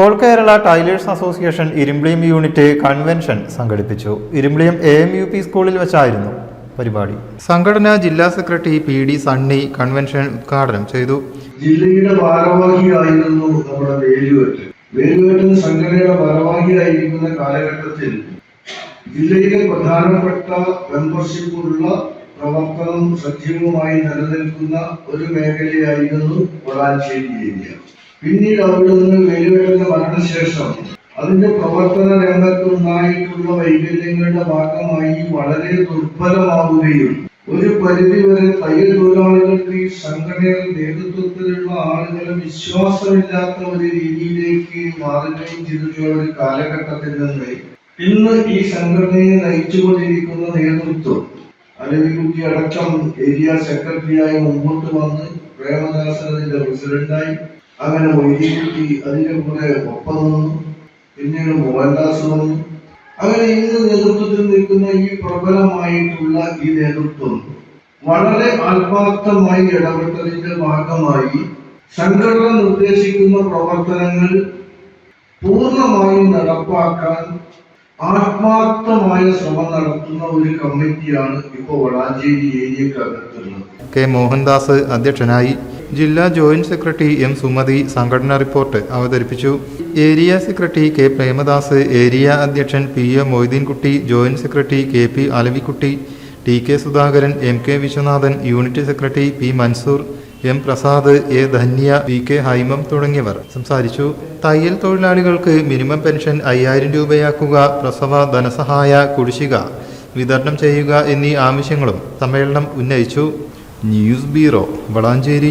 All Kerala tailors association Irumbiliyam unit convention സംഘടിപ്പിച്ചു. Irumbiliyam A M U P സ്കൂളിൽ വെച്ചായിരുന്നു പരിപാടി. സംഘടന ജില്ലാ secretary P D Sunny convention ഉദ്ഘാടനം ചെയ്തു. ജില്ലയുടെ ഭാരവാഹിയായിരുന്നു നമ്മുടെ വേലുവേട്ടൻ വേലുവേട്ടൻ സംഘടനയുടെ ഭാരവാഹിയായിരിക്കുന്ന കാലഘട്ടത്തിൽ ജില്ലയിലെ പ്രധാനപ്പെട്ട മെമ്പർഷിപ്പുള്ള പ്രവർത്തനം സജീവമായി നിലനിൽക്കുന്ന ഒരു മേഖലയായിരുന്നു വളാഞ്ചേരി ഏരിയ. പിന്നീട് അവിടുന്ന് വേലുവേട്ടന്റെ ശേഷം അതിന്റെ പ്രവർത്തന രംഗത്തുണ്ടായിട്ടുള്ള വൈകല്യങ്ങളുടെ ഭാഗമായി വളരെ ദുർബലമാവുകയും ഒരു പരിധിവരെ തയ്യൽ തൊഴിലാളികൾക്ക് ഈ സംഘടനകൾ നേതൃത്വത്തിലുള്ള ആളുകളെ വിശ്വാസമില്ലാത്ത ഒരു രീതിയിലേക്ക് മാറുകയും ചെയ്തിട്ടുള്ള ഒരു കാലഘട്ടത്തിൽ നിന്ന് ഇന്ന് ഈ സംഘടനയെ നയിച്ചുകൊണ്ടിരിക്കുന്ന നേതൃത്വം അലവിക്കുട്ടി അടക്കം ഏരിയ സെക്രട്ടറിയായി മുമ്പോട്ട് വന്ന് പ്രേമദാസൻ പ്രസിഡന്റായി അങ്ങനെ മൊയ്തീൻകുട്ടി അതിന്റെ കൂടെ ഒപ്പം നിന്നു. പിന്നീട് മോഹൻദാസ് വന്നു അങ്ങനെ ഇന്ന് നേതൃത്വത്തിൽ നിൽക്കുന്ന ഈ പ്രബലമായിട്ടുള്ള ഈ നേതൃത്വം വളരെ ആത്മാർത്ഥമായി ഇടപെട്ടതിന്റെ ഭാഗമായി സംഘടന നിർദ്ദേശിക്കുന്ന പ്രവർത്തനങ്ങൾ പൂർണമായും നടപ്പാക്കാൻ ആത്മാർത്ഥമായ ശ്രമം നടത്തുന്ന ഒരു കമ്മിറ്റിയാണ് ഇപ്പോൾ വളാഞ്ചേരി ഏരിയക്കകത്തുള്ളത്. കെ മോഹൻദാസ് അധ്യക്ഷനായി ജില്ലാ ജോയിന്റ് സെക്രട്ടറി എം സുമതി സംഘടനാ റിപ്പോർട്ട് അവതരിപ്പിച്ചു. Area secretary K Premadas area അധ്യക്ഷൻ P A Moideenkutty joint secretary K P Alavikutty T K Sudhakaran M K Viswanathan unit secretary P Mansoor M Prasad A Dhanya V K Haimam തുടങ്ങിയവർ സംസാരിച്ചു. തയ്യൽ തൊഴിലാളികൾക്ക് minimum pension അയ്യായിരം രൂപയാക്കുക പ്രസവ ധനസഹായ കുടിശ്ശിക വിതരണം ചെയ്യുക എന്നീ ആവശ്യങ്ങളും സമ്മേളനം ഉന്നയിച്ചു. News bureau Valanchery.